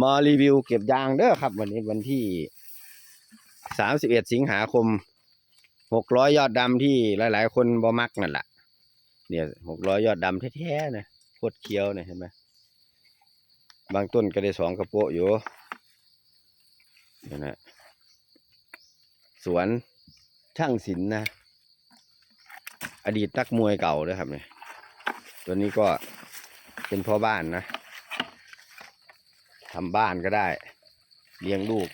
มารีวิวเก็บยางเด้อครับ วันนี้วันที่สามสิบเอ็ดสิงหาคมหกร้อยยอดดำที่หลาย ๆ คนบ่มักนั่นแหละเนี่ยหกร้อยยอดดำแท้ๆนะโคตรเคี้ยวเนี่ยเห็นไหมบางต้นก็ได้สองกระโปะอยู่เนี่ยนะสวนช่างศิลป์นะ อดีตนักมวยเก่าด้วยครับเนี่ยตัวนี้ก็เป็นพ่อบ้านนะ ทำบ้านก็ได้ เลี้ยงลูก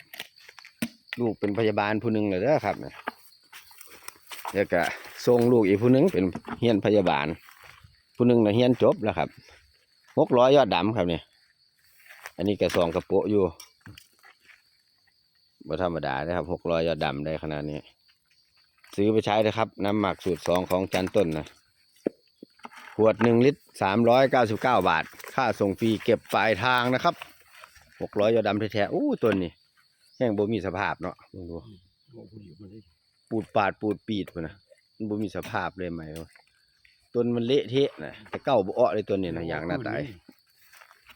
ลูกเป็นพยาบาลผู้หนึ่งเลยเด้อครับเนี่ยแล้วก็ส่งลูกอีกผู้หนึงเป็นเฮียนพยาบาล ผู้หนึงนะเฮียนจบแล้วครับหกร้อยยอดดำครับเนี่ยอันนี้กระสองกระโปะอยู่บ่ธรรมดานะครับหกร้อยยอดดำได้ขนาดนี้ ซื้อไปใช้นะครับ น้ำหมักสูตรสองของจันต้นนะขวดหนึ่งลิตรสามร้อยเก้าสิบเก้าบาท ค่าส่งฟรีเก็บปลายทางนะครับ หกร้อยยอดดำแท้ๆอู้ตัวนี้แห้งบ่มีสภาพเนาะลองดูโอ้โหอยู่มาได้ปูดปาดปูดปีดพุ่นนะมันบ่มีสภาพเลยไหมวะต้นมันเละเทะนะแต่เก้าบ่อ้อเลยตัวนี้นะอย่างหน้าตาย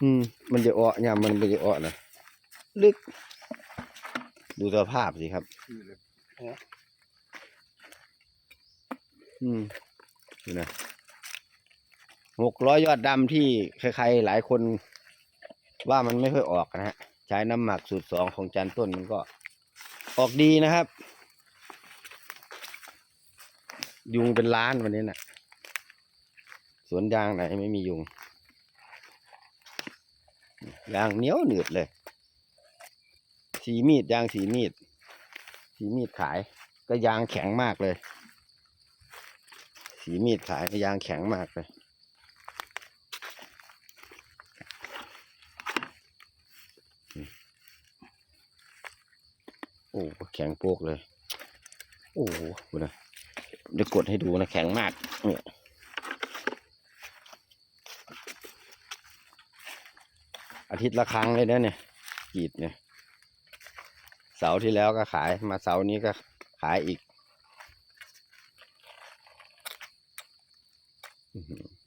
อืมมันจะอ้อยามมันบ่จะอ้อนะลึก ดูสภาพสิครับคือเลยอืมดูนะหกร้อยยอดดำที่ใครๆหลายคน ว่ามันไม่ค่อยออกนะฮะใช้น้ำหมักสูตรสองของจันต้นมันก็ออกดีนะครับ ยุงเป็นล้านวันนี้น่ะ สวนยางไหนไม่มียุง ยางเหนียวหนืดเลย สีมีดยางสีมีด สีมีดขาย ก็ยางแข็งมากเลย สีมีดขายก็ยางแข็งมากเลย อ้แข็งโปกเลย โอ้โหนะเดี๋ยวกดให้ดูนะแข็งมากเนี่ยอาทิตย์ละครั้งเลยนะเนี่ยกีดเนี่ย เสาที่แล้วก็ขายมาเสานี้ก็ขายอีก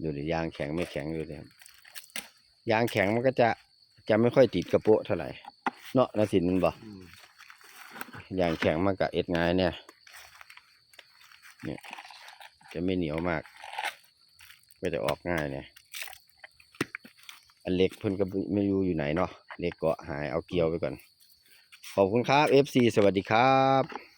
ดูดิยางแข็งไม่แข็งดูดิครับยางแข็งมันก็จะจะไม่ค่อยติดกระโปะเท่าไหร่เนาะนะสินมันบอก อืมยางแข็งมากกับเอ็ดง่ายเนี่ยเนี่ยจะไม่เหนียวมาก ก็จะออกง่ายเนี่ย อันเล็กเพิ่นก็ไม่รู้อยู่ไหนเนาะเล็กเกาะหายเอาเกลียวไปก่อน ขอบคุณครับ FC สวัสดีครับ